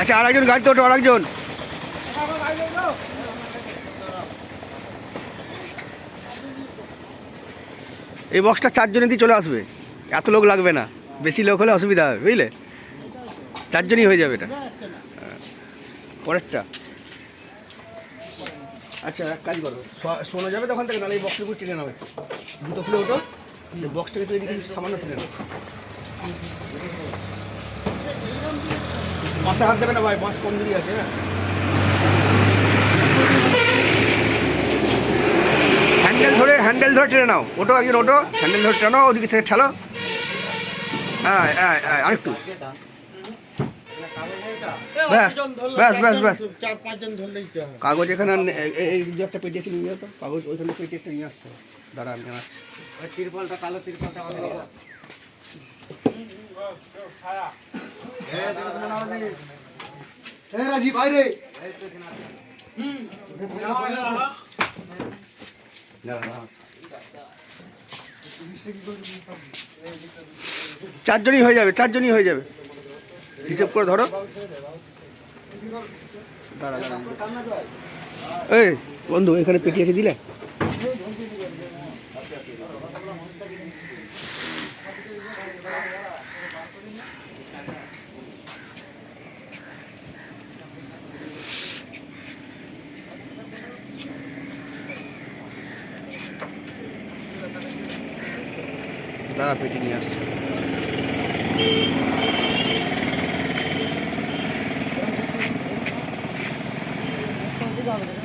আচ্ছা আর একজন গাড়ি তো আরেকজন। এই বক্সটা চারজনে দিয়ে চলে আসবে। এত লোক লাগবে না। বেশি লোক হলে অসুবিধা হবে, বুঝলে? চারজনই হয়ে যাবে এটা। হ্যাঁ। পরেরটা। আচ্ছা এক কাজ করো। শোনা যাবে তখন থেকে নাহলে এই বক্সের উপর টেনে নাও। একটু দুটো খুলে ওঠো বক্সটাকে তো এদিকে সামান্য টেনে নাও। বাসে হাত দেবে না ভাই বাস কমজোরি আছে হ্যাঁ। হ্যান্ডেল ধরে হ্যান্ডেল ধরে টেনে নাও। ওটো একজন ওটো হ্যান্ডেল ধরে টেনে নাও ওদিকে থেকে ঠেলো। হ্যাঁ হ্যাঁ হ্যাঁ আরেকটু। ব্যাস ব্যাস ব্যাস ব্যাস। চার পাঁচজন ধরলেই কাগজ এখানে এই- এই একটা পেটি নিয়ে যেত কাগজ ওইখানে পেটি একটা নিয়ে আসতে হবে। দাঁড়া আমি। তিরপলটা কালো তিরপলটা আমাদের রাজি বাইরে দাঁড়া, দাঁড়া। চারজনই হয়ে যাবে চারজনই হয়ে যাবে। হিসেব করে ধরো। দাঁড়া, দাঁড়া। এই বন্ধু এখানে পেটি আছে দিলে? দাঁড়া পেটি নিয়ে আসছে। 좋아하거든요.